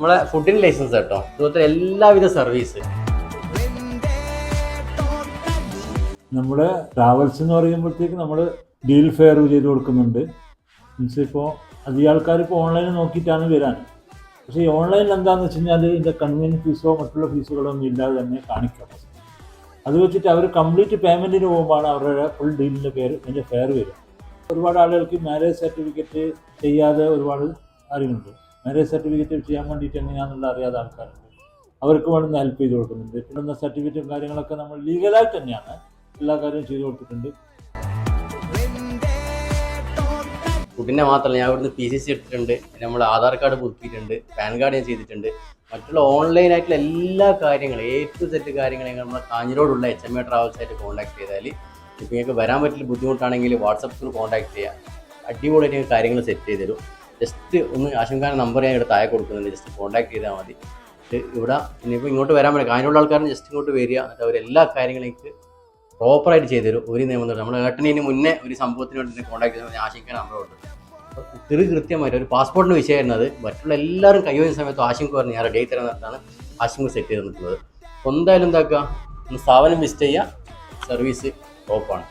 നമ്മളെ ഫുഡിന് ലൈസൻസ് കേട്ടോ അതുപോലെ എല്ലാവിധ സർവീസ് നമ്മുടെ ട്രാവൽസ് എന്ന് പറയുമ്പോഴത്തേക്ക് നമ്മൾ ഡീൽ ഫെയർ ചെയ്ത് കൊടുക്കുന്നുണ്ട്. മീൻസ് ഇപ്പോൾ അധികം ആൾക്കാർ ഇപ്പോൾ ഓൺലൈനിൽ നോക്കിയിട്ടാണ് വരാൻ. പക്ഷേ ഈ ഓൺലൈനിൽ എന്താണെന്ന് വെച്ച് കഴിഞ്ഞാൽ ഇതിന്റെ കൺവീനിയൻ ഫീസോ മറ്റുള്ള ഫീസുകളോ ഒന്നും ഇല്ലാതെ തന്നെ കാണിക്കാം. അത് വെച്ചിട്ട് അവർ കംപ്ലീറ്റ് പേയ്മെന്റിന് പോകുമ്പോഴാണ് അവരുടെ ഫുൾ ഡീലിന്റെ പേര് അതിന്റെ ഫെയർ വരിക. ഒരുപാട് ആളുകൾക്ക് മാരേജ് സർട്ടിഫിക്കറ്റ് ചെയ്യാതെ ഒരുപാട് കാര്യങ്ങളുണ്ട്. മാരേജ് സർട്ടിഫിക്കറ്റ് ചെയ്യാൻ വേണ്ടിയിട്ട് എങ്ങനെയാണെന്നുള്ള അറിയാതെ ആൾക്കാരുണ്ട്. അവർക്ക് വേണമെന്ന് ഹെൽപ്പ് ചെയ്ത് കൊടുക്കുന്നുണ്ട്. പിന്നെ സർട്ടിഫിക്കറ്റും കാര്യങ്ങളൊക്കെ നമ്മൾ ലീഗലായിട്ട് തന്നെയാണ് എല്ലാ കാര്യവും ചെയ്തു കൊടുത്തിട്ടുണ്ട്. പിന്നെ മാത്രമല്ല ഞാൻ ഇവിടുന്ന് പി സി സി എടുത്തിട്ടുണ്ട്. നമ്മൾ ആധാർ കാർഡ് പുതുക്കിയിട്ടുണ്ട്. പാൻ കാർഡ് ഞാൻ ചെയ്തിട്ടുണ്ട്. മറ്റുള്ള ഓൺലൈൻ ആയിട്ടുള്ള എല്ലാ കാര്യങ്ങളും എ ടു സെറ്റ് കാര്യങ്ങളും നമ്മൾ കാഞ്ഞിരോടുള്ള എച്ച് എം എ ട്രാവൽസ് ആയിട്ട് കോൺടാക്ട് ചെയ്താൽ ഇപ്പോൾ നിങ്ങൾക്ക് വരാൻ പറ്റില്ല ബുദ്ധിമുട്ടാണെങ്കിൽ വാട്സപ്പിൽ കോൺടാക്ട് ചെയ്യുക അടിപൊളിയായിട്ട് കാര്യങ്ങൾ സെറ്റ് ചെയ്തു ജസ്റ്റ് ഒന്ന് ആശങ്കാന നമ്പർ ഞാൻ ഇവിടെ താഴെ കൊടുക്കുന്നുണ്ട്. ജസ്റ്റ് കോൺടാക്ട് ചെയ്താൽ മതി. ഇവിടെ ഇനിയിപ്പോൾ ഇങ്ങോട്ട് വരാൻ പറ്റും കാര്യമുള്ള ആൾക്കാരും ജസ്റ്റ് ഇങ്ങോട്ട് വരിക. എന്നിട്ട് അവർ എല്ലാ കാര്യങ്ങളും എനിക്ക് പ്രോപ്പറായിട്ട് ചെയ്തു തരും. ഒരു നിയമം തൊട്ട് നമ്മുടെ ഏട്ടനിന് മുന്നേ ഒരു സംഭവത്തിന് വേണ്ടി കോൺടാക്ട് ചെയ്താൽ ആശിക്കാൻ നമ്പറുണ്ട് തിരി കൃത്യമായിട്ട് ഒരു പാസ്പോർട്ടിന് വിഷയമായിരുന്നു അത്. മറ്റുള്ള എല്ലാവരും കൈവരുന്ന സമയത്ത് ആശിക്ക് പറഞ്ഞ് ഞാൻ ആയി തരാൻ നേരത്താണ് ആശിക്ക് സെറ്റ് ചെയ്ത് നിൽക്കുന്നത് എന്തായാലും എന്താക്കുക? സ്ഥാപനം വിസിറ്റ് ചെയ്യുക. സർവീസ് ടോപ്പാണ്